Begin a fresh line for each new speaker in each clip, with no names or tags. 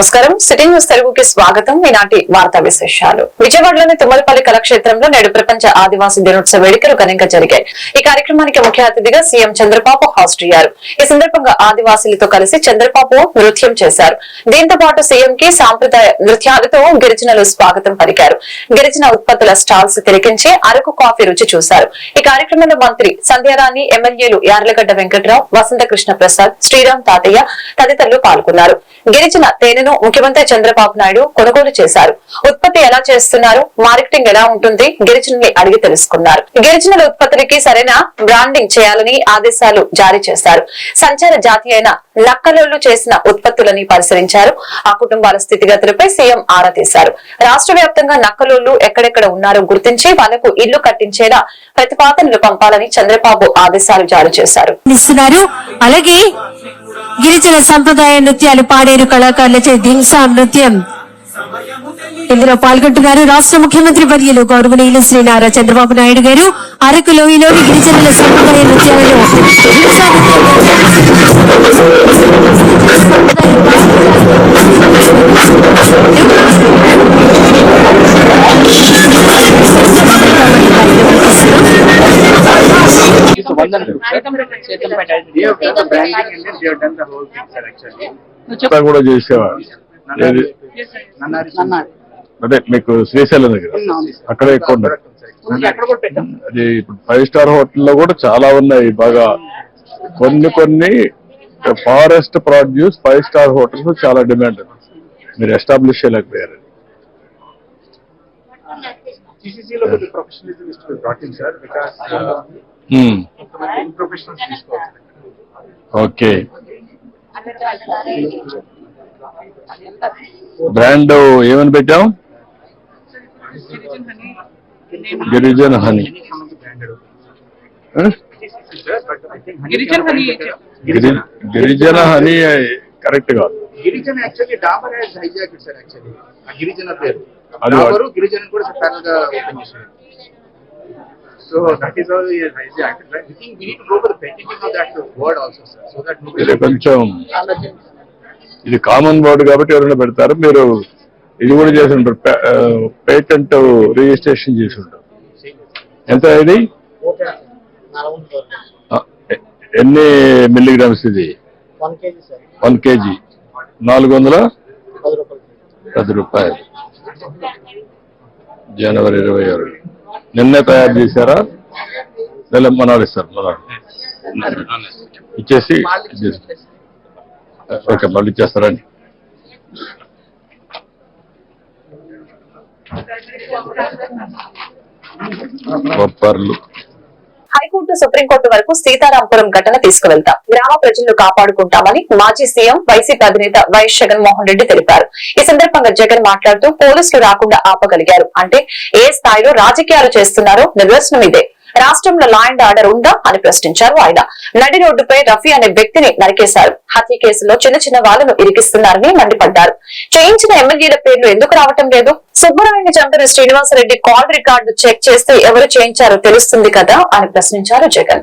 నమస్కారం. City news తెలుగుకి స్వాగతం. ఈనాటి వార్తా విశేషాలు. విజయవాడలోని తుమ్మలపల్లి కళాక్షేత్రంలో నేడు ప్రపంచ ఆదివాసీ దినోత్సవ వేడుకలు ఘనంగా జరిగాయి. ఈ కార్యక్రమానికి ముఖ్య అతిథిగా సీఎం చంద్రబాబు హాజరయ్యారు. ఈ సందర్భంగా ఆదివాసీలతో కలిసి చంద్రబాబు నృత్యం చేశారు. దీంతో పాటు సీఎం కి సాంప్రదాయ నృత్యాలతో గిరిజనులు స్వాగతం పలికారు. గిరిజన ఉత్పత్తుల స్టాల్స్ తిరిగించి అరకు కాఫీ రుచి చూశారు. ఈ కార్యక్రమంలో మంత్రి సంధ్యారాణి ఎమ్మెల్యేలు యార్లగడ్డ వెంకట్రావు వసంత కృష్ణ ప్రసాద్ శ్రీరామ్ తాతయ్య తదితరులు పాల్గొన్నారు. గిరిజన తేనెను ముఖ్యమంత్రి చంద్రబాబు నాయుడు కొనుగోలు చేశారు. ఉత్పత్తి ఎలా చేస్తున్నారు? మార్కెటింగ్ ఎలా ఉంటుంది? గిరిజనుల్ని అడిగి తెలుసుకున్నారు. గిరిజనుల ఉత్పత్తులకి సరైన బ్రాండింగ్ చేయాలని ఆదేశాలు జారీ చేశారు. సంచార జాతి అయిన నక్కలోళ్ళు చేసిన ఉత్పత్తులని పరిశీలించారు. ఆ కుటుంబాల స్థితిగతులపై సీఎం ఆరా తీశారు. రాష్ట్ర వ్యాప్తంగా నక్కలోళ్ళు ఎక్కడెక్కడ ఉన్నారో గుర్తించి వాళ్ళకు ఇల్లు కట్టించేలా ప్రతిపాదనలు పంపాలని చంద్రబాబు ఆదేశాలు జారీ చేశారు.
అలాగే గిరిజన సంప్రదాయ నృత్యాలు పాడేరు కళాకారులచే దింసా నృత్యం ఇందులో పాల్గొంటున్నారు రాష్ట్ర ముఖ్యమంత్రి వర్యులు గౌరవనీయులు శ్రీ నారా చంద్రబాబు నాయుడు గారు అరకు లోయలోని గిరిజనుల సంప్రదాయ నృత్యాలను Dhimsa
They have done the branding and then they have done the whole thing, sir, actually.
అంతా కూడా చేసేవాడు ఏది? అదే మీకు శ్రీశైలం దగ్గర. అక్కడే ఎక్కువ ఉన్నారు
అక్కడ కూడా పెట్టాం.
అది ఇప్పుడు ఫైవ్ స్టార్ హోటల్లో కూడా చాలా ఉన్నాయి బాగా. కొన్ని కొన్ని forest produce five star hotels చాలా డిమాండ్ మీరు ఎస్టాబ్లిష్ చేయలేకపోయారు.
CCC లో కొద్ది professionalism is to be brought in sir because
Hmm. Okay brand ఏమని పెట్టాం గిరిజన honey.
Girijana honey
Girijana honey correct కాదు
Girijan actually Dabur has hijack sir actually ఆ గిరిజన పేరు. గిరిజన కూడా ప్యారల్గా ఓపెన్ చేశారు. So that is all hijack I think we need to go for the painting of that word also sir so that
ఇది కొంచెం ఇది common word కాబట్టి ఎవరైనా పెడతారు మీరు ఇది కూడా చేసి ఉంటారు. పేటెంట్ రిజిస్ట్రేషన్ చేసి ఉంటారు. ఎంత ఇది? ఆ, ఎ- ఎన్ని మిల్లీగ్రామ్స్ ఇది?
One KG sir
one KG నాలుగు వందల
పది రూపాయలు.
పది రూపాయలు. జనవరి ఇరవై ఆరు. నిన్నే తయారు చేశారా? లేదా మనాడు ఇస్తారు మనాడు ఇచ్చేసి ఇచ్చేసి. ఓకే మళ్ళీ ఇచ్చేస్తారండి బొప్పర్లు
హైకోర్టు సుప్రీంకోర్టు వరకు సీతారాంపురం ఘటన తీసుకువెళ్తాం. గ్రామ ప్రజలను కాపాడుకుంటామని మాజీ సీఎం వైసీపీ అధినేత వైఎస్ జగన్మోహన్ రెడ్డి తెలిపారు. ఈ సందర్భంగా జగన్ మాట్లాడుతూ పోలీసులు రాకుండా ఆపగలిగారు. అంటే ఏ స్థాయిలో రాజకీయాలు చేస్తున్నారో నిర్వచనం ఇదే. రాష్ట్రంలో లా అండ్ ఆర్డర్ ఉందా అని ప్రశ్నించారు ఆయన. నడి రోడ్డుపై రఫీ అనే వ్యక్తిని నరికేశారు. హత్య కేసులో చిన్న చిన్న వాళ్ళను ఇరికిస్తున్నారని మండిపడ్డారు. చేయించిన ఎమ్మెల్యేల పేర్లు ఎందుకు రావటం లేదు? సుబ్బరాయుని చంపిన శ్రీనివాసరెడ్డి కాల్ రికార్డు చెక్ చేస్తే ఎవరు చేయించారో తెలుస్తుంది కదా అని ప్రశ్నించారు జగన్.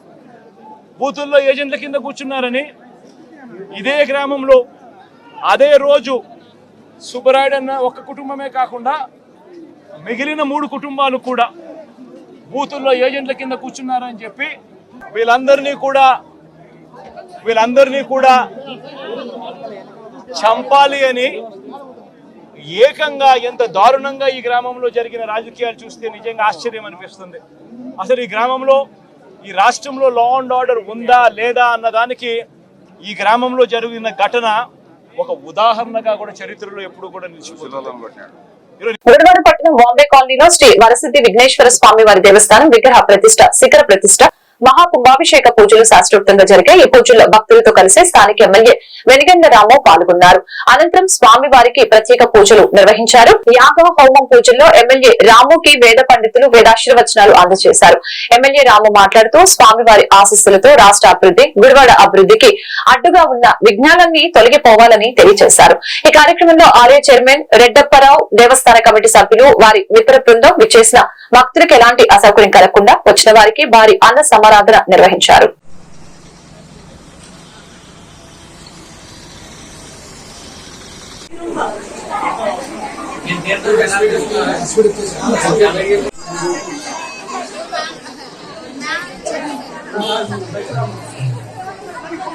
బూతుల్లో ఏజెంట్ల కింద కూర్చున్నారని ఇదే గ్రామంలో అదే రోజు సుబ్బరాయుడు అన్న ఒక కుటుంబమే కాకుండా మిగిలిన మూడు కుటుంబాలు కూడా బూతుల్లో ఏజెంట్ల కింద కూర్చున్నారని చెప్పి వీళ్ళందరినీ కూడా వీళ్ళందరినీ కూడా చంపాలి అని ఏకంగా ఎంత దారుణంగా ఈ గ్రామంలో జరిగిన రాజకీయాలు చూస్తే నిజంగా ఆశ్చర్యం అనిపిస్తుంది. అసలు ఈ గ్రామంలో ఈ రాష్ట్రంలో లా అండ్ ఆర్డర్ ఉందా లేదా అన్న దానికి ఈ గ్రామంలో జరిగిన ఘటన ఒక ఉదాహరణగా కూడా చరిత్రలో ఎప్పుడు కూడా నిలిచిపోతుంది.
గుడివాడ పట్టణం బాంబే కాలనీలో శ్రీ వరసిద్ధి విఘ్నేశ్వర స్వామి వారి దేవస్థానం విగ్రహ ప్రతిష్ట శిఖర ప్రతిష్ట మహాకుంభాభిషేక పూజలు శాస్త్రోక్తంగా జరిగాయి. ఈ పూజల్లో భక్తులతో కలిసి స్థానిక ఎమ్మెల్యే వెనిగండరాము పాల్గొన్నారు. అనంతరం స్వామి వారికి ప్రత్యేక పూజలు నిర్వహించారు. యాగవ హోమం పూజల్లో ఎమ్మెల్యే రాముకి వేద పండితులు వేదాశీర్వచనాలు అందజేశారు. ఎమ్మెల్యే రాము మాట్లాడుతూ స్వామివారి ఆశస్సులతో రాష్ట్ర అభివృద్ధి గుడివాడ అభివృద్ధికి అడ్డుగా ఉన్న విఘ్నాలన్నీ తొలగిపోవాలని తెలియజేశారు. ఈ కార్యక్రమంలో ఆలయ చైర్మన్ రెడ్డప్పరావు దేవస్థాన కమిటీ సభ్యులు వారి మిత్ర బృందం విచ్చేసిన భక్తులకు ఎలాంటి అసౌకర్యం కలగకుండా వచ్చిన వారికి భారీ అన్న సమారాధన నిర్వహించారు.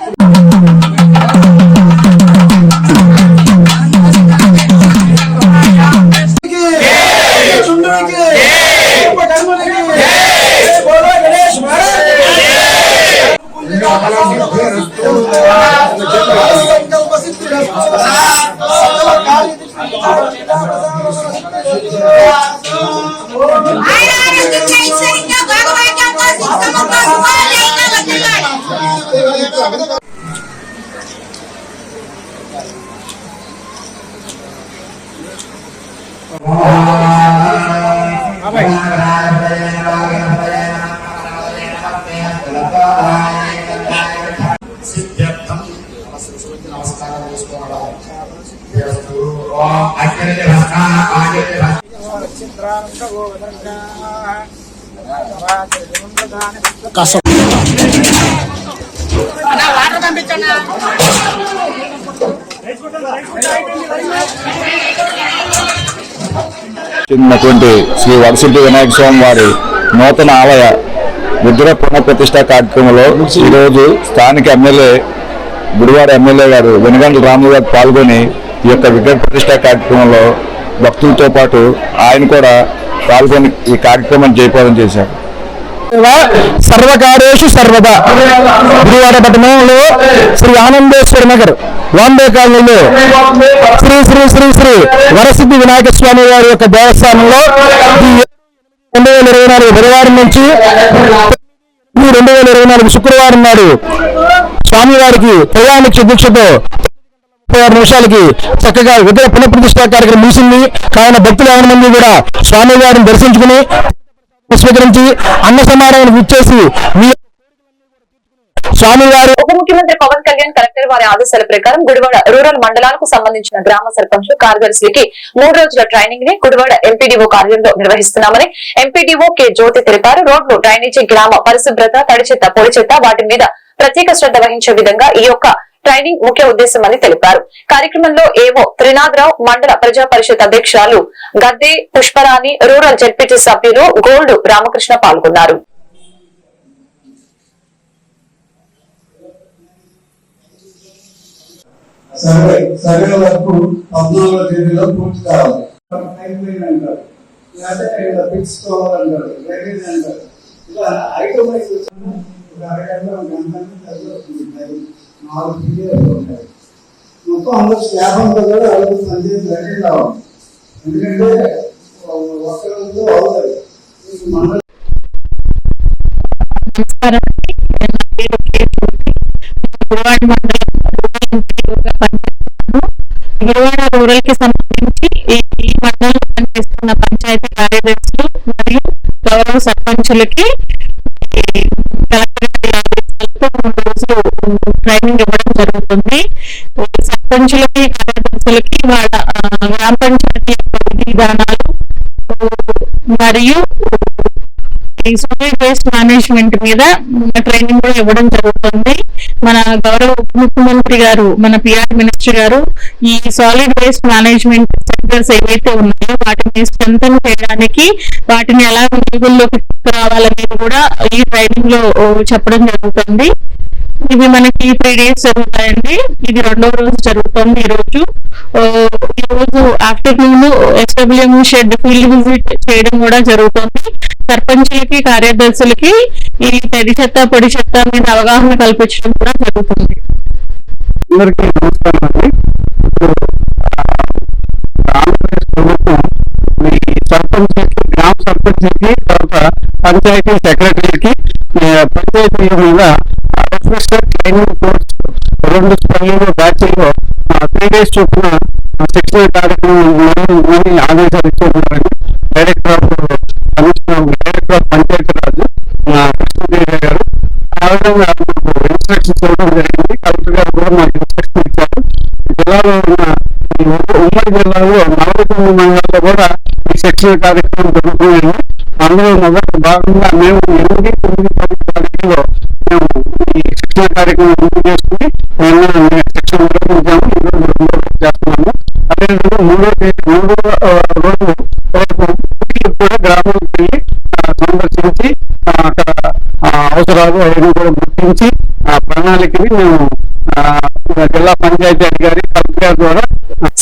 ఐశ్వర్యంగా
చిన్నటువంటి
చెందినటువంటి శ్రీ వరసిద్ధి వినాయక స్వామి వారి నూతన ఆలయ విగ్రహ పునఃప్రతిష్ట కార్యక్రమంలో ఈరోజు స్థానిక ఎమ్మెల్యే గుడివాడ ఎమ్మెల్యే గారు వెనుగండ్ల రాములు గారు పాల్గొని ఈ యొక్క విగ్రహ ప్రతిష్ట కార్యక్రమంలో భక్తులతో పాటు ఆయన కూడా పాల్గొని ఈ కార్యక్రమం జయప్రదం చేశారు.
సర్వకార్యేషు సర్వదా. గురువాడ పట్టణంలో శ్రీ ఆనందేశ్వర నగర్ వాంబే కాలనీలో శ్రీ శ్రీ శ్రీ శ్రీ వరసిద్ధి వినాయక స్వామి వారి యొక్క దేవస్థానంలో రెండు వేల ఇరవై నాలుగు బుధవారం నుంచి రెండు వేల ఇరవై నాలుగు శుక్రవారం నాడు స్వామివారికి ప్రయాణిక దీక్షతో ఆరు నిమిషాలకి చక్కగా విగ్రహ పునఃప్రతిష్ఠా కార్యక్రమం ముగిసింది. కావున భక్తులు యాభై మంది కూడా స్వామివారిని దర్శించుకుని స్వీకరించి అన్న సమారాధన విచ్చేసి స్వామివారు
ఉప ముఖ్యమంత్రి పవన్ కళ్యాణ్ కలెక్టర్ వారి ఆదేశాల ప్రకారం గుడివాడ రూరల్ మండలాలకు సంబంధించిన గ్రామ సర్పంచ్ కార్యదర్శులకి మూడు రోజుల ట్రైనింగ్ని గుడివాడ ఎంపీడీఓ కార్యాలయంలో నిర్వహిస్తున్నామని ఎంపీడీఓ కె జ్యోతి తెలిపారు. రోడ్లు డ్రైనేజీ గ్రామ పరిశుభ్రత తడి చెత్త పొడి చెత్త వాటి మీద ప్రత్యేక శ్రద్ధ వహించే విధంగా ఈ యొక్క ట్రైనింగ్ ముఖ్య ఉద్దేశమని తెలిపారు. కార్యక్రమంలో ఏవో త్రినాథరావు మండల ప్రజా పరిషత్ అధ్యక్షురాలు గద్దె పుష్పరాణి రూరల్ జడ్పీటీ సభ్యులు గోల్డ్ రామకృష్ణ పాల్గొన్నారు.
సర్వే సర్వే వరకు పద్నాలుగో తేదీలో పూర్తి కావాలి. అయిపోయింది అంటారు. లేకపోతే ఇక్కడ బిట్స్ కావాలంటారు అంటారు. ఇలా ఐటమైజ్ ఒక అరగంట గంట నాలుగు మొత్తం అందరూ స్లాబ్ అంతా కూడా వాళ్ళకి పనిచేసి లేకుండా ఎందుకంటే ఒక్కరితో అవుతుంది మన
రూరల్కి సంబంధించి ఈ ఈ మండలంలో పనిచేస్తున్న పంచాయతీ కార్యదర్శులు మరియు గౌరవ సర్పంచులకి మూడు రోజులు ట్రైనింగ్ ఇవ్వడం జరుగుతుంది. సర్పంచులకి కార్యదర్శులకి వాళ్ళ గ్రామ పంచాయతీ యొక్క విధానాలు మరియు ఈ వేస్ట్ మేనేజ్మెంట్ మీద ట్రైనింగ్ కూడా ఇవ్వడం జరుగుతుంది. మన గౌరవ ఉప ముఖ్యమంత్రి గారు మన పిఆర్ మినిస్టర్ గారు ఈ సాలిడ్ వేస్ట్ మేనేజ్మెంట్ సెంటర్స్ ఏవైతే ఉన్నాయో వాటిని స్ట్రెంగ్ చేయడానికి వాటిని ఎలా వినియోగంలోకి తీసుకురావాలనేది కూడా ఈ ట్రైనింగ్లో చెప్పడం జరుగుతుంది. ఇవి మనకి త్రీ డేస్ జరుగుతాయండి. ఇది రెండవ రోజు జరుగుతుంది ఈ రోజు. ఈ రోజు afternoon SWM shed field visit చేయడం కూడా జరుగుతుంది. సర్పంచులకి కార్యదర్శులకి ఈ తడి చెత్త పొడి చెత్త మీద అవగాహన కల్పించడం కూడా జరుగుతుంది.
అందరికీ నమస్కారం అండి పంచాయతీ గ్రామ సర్పంచ్కి తర్వాత పంచాయతీ సెక్రటరీకి పంచాయతీ మీద ప్రొఫెషనల్ ట్రైనింగ్ కోర్స్ రెండు స్పల్లీలు బ్యాచ్ల్లో త్రీ డేస్ చొప్పున శిక్షణ కార్యక్రమం ఆదేశాలు ఇచ్చేస్తున్నారండి director of commissioner director of Panchayati Raj Krishnadevi గారు ఆ విధంగా మాకు ఇన్స్ట్రక్షన్స్ ఇవ్వడం జరిగింది. కలెక్టర్ గారు కూడా మాకు ఇన్స్ట్రక్షన్ ఇచ్చారు. జిల్లాలో ఉన్న ఉమ్మడి జిల్లాలో నలభై తొమ్మిది మండలాల్లో కూడా శిక్షణ కార్యక్రమం జరుగుతున్నాయి. అందులో మొదటి భాగంగా మేము ఎనిమిది తొమ్మిది పది తారీఖులో మేము ఈ శిక్షణ కార్యక్రమం పూర్తి చేసుకుని మేము శిక్షణ నిర్వహించాము ఈ రోజు రెండో రోజు చేస్తున్నాము. అదేవిధంగా మూడో తేదీ మూడో రోజు రేపు కూడా గ్రామాలకు వెళ్ళి సందర్శించి అక్కడ అవసరాలు అవన్నీ కూడా గుర్తించి ఆ ప్రణాళికని మేము జిల్లా పంచాయతీ అధికారి కలెక్టర్ ద్వారా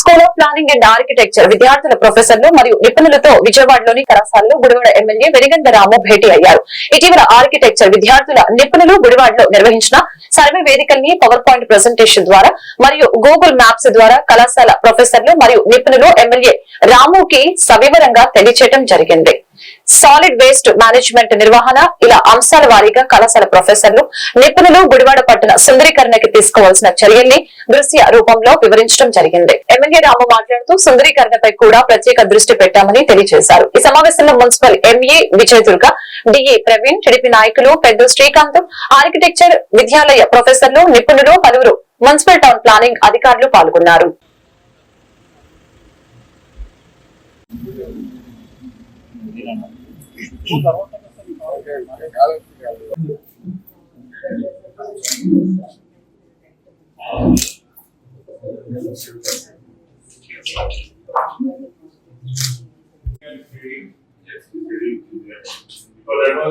school of planning and architecture విద్యార్థుల ప్రొఫెసర్లు మరియు నిపుణులతో విజయవాడలోని కళాశాలలో గుడివాడ ఎమ్మెల్యే వెలిగందరాము భేటీ అయ్యారు. ఇటీవల ఆర్కిటెక్చర్ విద్యార్థుల నిపుణులు గుడివాడలో నిర్వహించిన సర్వే వేదికల్ని పవర్ పాయింట్ ప్రెసెంటేషన్ ద్వారా మరియు గూగుల్ మ్యాప్స్ ద్వారా కళాశాల ప్రొఫెసర్లు మరియు నిపుణులు ఎమ్మెల్యే రాముకి సవివరంగా తెలియచేయడం జరిగింది. సాలిడ్ వేస్ట్ మేనేజ్మెంట్ నిర్వహణ ఇలా అంశాల వారీగా కళాశాల ప్రొఫెసర్లు నిపుణులు గుడివాడ పట్టణ సుందరీకరణకి తీసుకోవాల్సిన చర్యల్ని దృశ్య రూపంలో వివరించడం జరిగింది. ఎమ్మెల్యే రాము మాట్లాడుతూ సుందరీకరణపై కూడా ప్రత్యేక దృష్టి పెట్టామని తెలియజేశారు. ఈ సమావేశంలో municipal ME Vijay Durga DE Praveen TDP నాయకులు పెద్ద శ్రీకాంత్ ఆర్కిటెక్చర్ విద్యాలయ ప్రొఫెసర్లు నిపుణులు పలువురు మున్సిపల్ టౌన్ ప్లానింగ్ అధికారులు పాల్గొన్నారు.
Because that was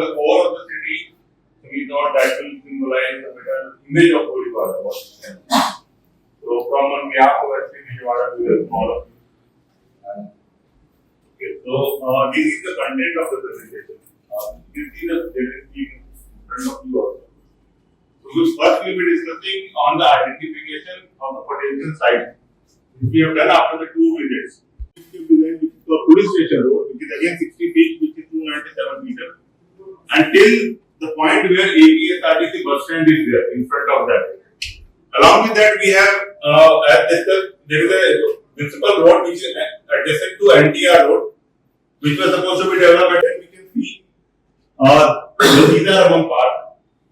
the core of the city, so we thought that will symbolize the better image of Odisha. So from on behalf of SC Vijayawada, we welcome all of you. And- So uh, this is the content of the presentation. Uh, You see the thing in front of you also. So first we will be discussing on the identification of the potential site. Which we have done after the two visits. The police station road, which is again sixty feet, which is two ninety-seven meter. Until the point where APSRTC bus stand is there, in front of that. Along with that, we have, uh, there is a municipal road which is adjacent to NTR road, which was supposed to be developed, and we can see, uh, these are among part,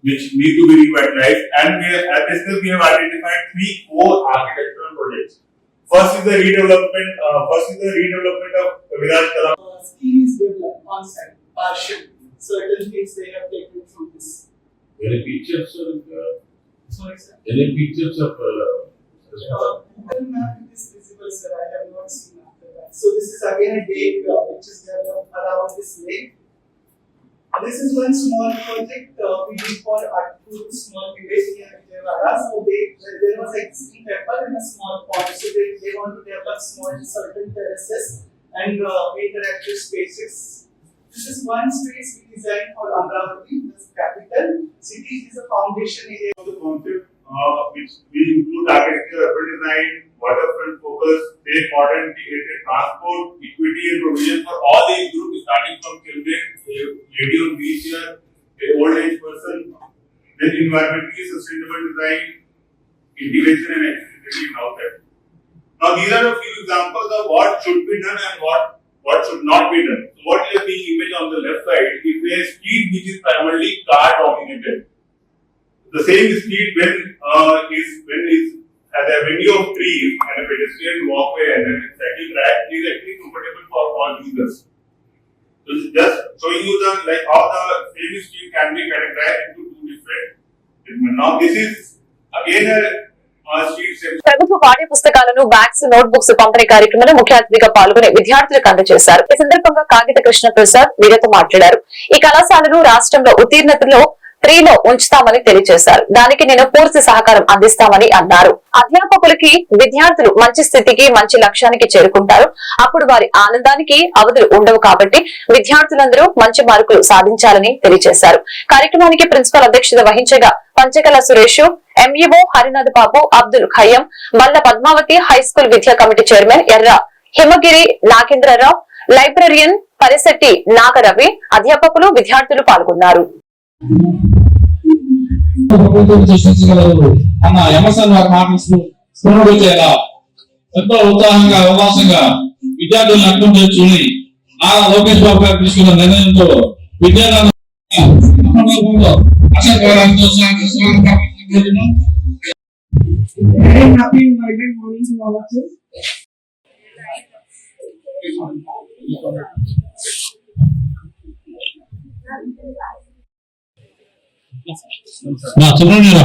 which need to be revitalized, and we have, as discussed, we have identified three core architectural projects. First is the redevelopment, uh, first is the redevelopment of Viraj Talam.
scheme is developed on site, partial. Certain things they have taken from this.
Any pictures of, uh,
Sorry, sir.
any pictures of, uh,
Uh, Google map is visible, sir. I have not seen after that. So this is again a lake uh, which is developed around this lake. This is one small project uh, we did for Attur small village near Vijayawada. So they, there was existing pepper in a small pond. So they, they want to develop small certain terraces and uh, interactive spaces This is one space we designed for Amravati, this capital. City is a foundation area.
Of the concept uh, which will include architecture, urban design, waterfront focus, safe, modern, integrated transport, equity and provision for all age groups, starting from children, a lady on wheelchair, a old age person, then environmentally sustainable design, integration and accessibility in outside. Now these are a few examples of what should be done and what what should not be done. So what you are seeing image on the left side is a street which is primarily car dominated. The same street when uh, is when is as a venue of trees and a pedestrian walkway and a cycle track is actually comfortable for all users. So it's just showing you the like how the same street can be categorized into two different. segments. Now this is again a,
ప్రభుత్వ పాఠ్య పుస్తకాలను bags note books పంపిణీ కార్యక్రమంలో ముఖ్య అతిథిగా పాల్గొని విద్యార్థులకు అందజేశారు ఈ సందర్భంగా కాగిత కృష్ణ ప్రసాద్ వీరితో మాట్లాడారు ఈ కళాశాలను రాష్ట్రంలో ఉత్తీర్ణతలో త్రీలో ఉంచుతామని తెలియజేశారు. దానికి నేను పూర్తి సహకారం అందిస్తామని అన్నారు. అధ్యాపకులకి విద్యార్థులు మంచి స్థితికి మంచి లక్ష్యానికి చేరుకుంటారు. అప్పుడు వారి ఆనందానికి అవధులు ఉండవు కాబట్టి విద్యార్థులందరూ మంచి మార్కులు సాధించాలని తెలియజేశారు. కార్యక్రమానికి ప్రిన్సిపల్ అధ్యక్షత వహించగా Panchakala Suresh MEO Harinath Babu Abdul Khayyum Malla Padmavathi high school విద్యా committee chairman Erra Himagiri Nagendra Rao librarian Parishetty Nagaravi అధ్యాపకులు విద్యార్థులు పాల్గొన్నారు.
ప్రభుత్వం సృష్టించగలరు అన్న ఎమర్సన్ వారి మాటలు స్ఫురణొచ్చేలా ఎంతో ఉత్సాహంగా అవకాశంగా విద్యార్థులను అర్థం చేసుకుని నారా లోకేష్ బాబు గారు తీసుకున్న నిర్ణయంతో విద్యార్థులను Thank you
Very happy and vibrant morning to all of you.
నా చిన్న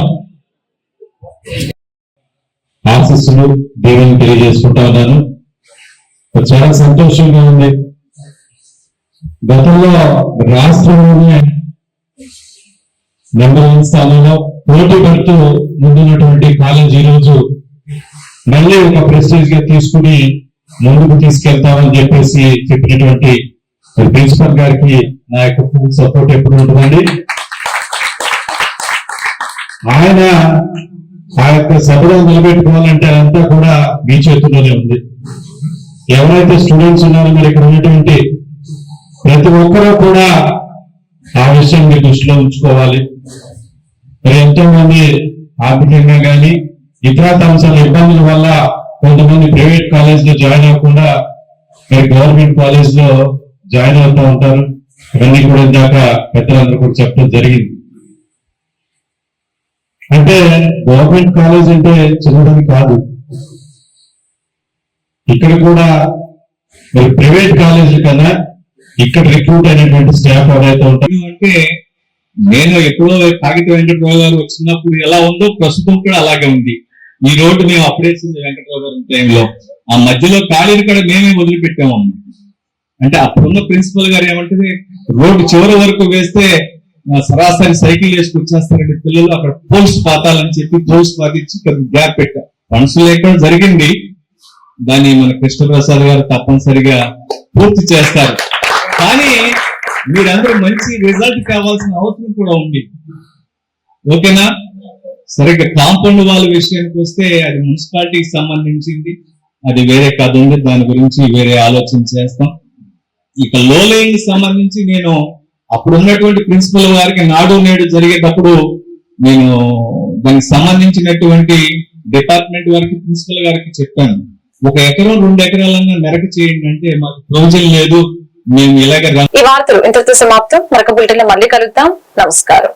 ఆశీస్సులు దేవుని తెలియజేసుకుంటా ఉన్నాను. చాలా సంతోషంగా ఉంది. గతంలో రాష్ట్రంలోనే నెంబర్ వన్ స్థానంలో పోటీ పడుతూ ముందున్నటువంటి కాలేజ్ ఈ రోజు మళ్ళీ ఒక ప్రెస్టేజ్గా తీసుకుని ముందుకు తీసుకెళ్తామని చెప్పేసి చెప్పినటువంటి ప్రిన్సిపల్ గారికి నా యొక్క ఫుల్ సపోర్ట్ ఎప్పుడు ఉంటుందండి. ఆయన ఆ యొక్క సభలో నిలబెట్టుకోవాలంటే అంతా కూడా మీ చేతుల్లోనే ఉంది. ఎవరైతే స్టూడెంట్స్ ఉన్నారో మరి ఇక్కడ ఉన్నటువంటి ప్రతి ఒక్కరూ కూడా ఆ విషయం మీరు దృష్టిలో ఉంచుకోవాలి. మరి ఎంతో మంది ఆర్థికంగా కానీ ఇతరత అంశాల ఇబ్బందుల వల్ల కొంతమంది ప్రైవేట్ కాలేజ్లో జాయిన్ అవ్వకుండా మరి గవర్నమెంట్ కాలేజ్లో జాయిన్ అవుతూ ఉంటారు. ఇవన్నీ కూడా ఇందాక పెద్దలందరూ కూడా చెప్పడం జరిగింది. అంటే గవర్నమెంట్ కాలేజ్ అంటే చిన్నది కాదు. ఇక్కడ కూడా మరి ప్రైవేట్ కాలేజ్ కన్నా ఇక్కడ రిక్రూట్ అయినటువంటి స్టాఫ్ ఎవరైతే ఉంటారో అంటే నేను ఎప్పుడో కాగిత వెంకటరావు గారు వచ్చినప్పుడు ఎలా ఉందో ప్రస్తుతం కూడా అలాగే ఉంది. ఈ రోడ్డు మేము అప్పుడేసింది వెంకటరావు గారి టైంలో. ఆ మధ్యలో ఖాళీలు కూడా మేమే వదిలిపెట్టాము అంటే అప్పుడున్న ప్రిన్సిపల్ గారు ఏమంటే రోడ్డు చివరి వరకు వేస్తే సరాసరి సైకిల్ వేసుకొచ్చేస్తారండి పిల్లలు. అక్కడ పోల్స్ పాతాలని చెప్పి పోల్స్ పాతించి గ్యాప్ పెట్టారు ఫండ్స్ లేకుండా జరిగింది దాన్ని మన కృష్ణప్రసాద్ గారు తప్పనిసరిగా పూర్తి చేస్తారు. కానీ మీరందరూ మంచి రిజల్ట్ కావాల్సిన అవసరం కూడా ఉంది. ఓకేనా? సరిగ్గా కాంపౌండ్ వాళ్ళ విషయానికి వస్తే అది మున్సిపాలిటీకి సంబంధించింది. అది వేరే కథ ఉంది. దాని గురించి వేరే ఆలోచన చేస్తాం. ఇక లో లేయింగ్ సంబంధించి నేను అప్పుడు ఉన్నటువంటి ప్రిన్సిపల్ వారికి నాడు నేడు జరిగేటప్పుడు నేను దానికి సంబంధించినటువంటి డిపార్ట్మెంట్ వారికి ప్రిన్సిపల్ గారికి చెప్పాను. ఒక ఎకరం రెండు ఎకరాలన్నా మెరక చేయండి అంటే మాకు ప్రొవిజన్ లేదు. మేము ఇలాగ
ఈ వార్తలు ఇంతటితో సమాప్తం. మరొక బులెటిన్ మళ్ళీ కలుద్దాం. నమస్కారం.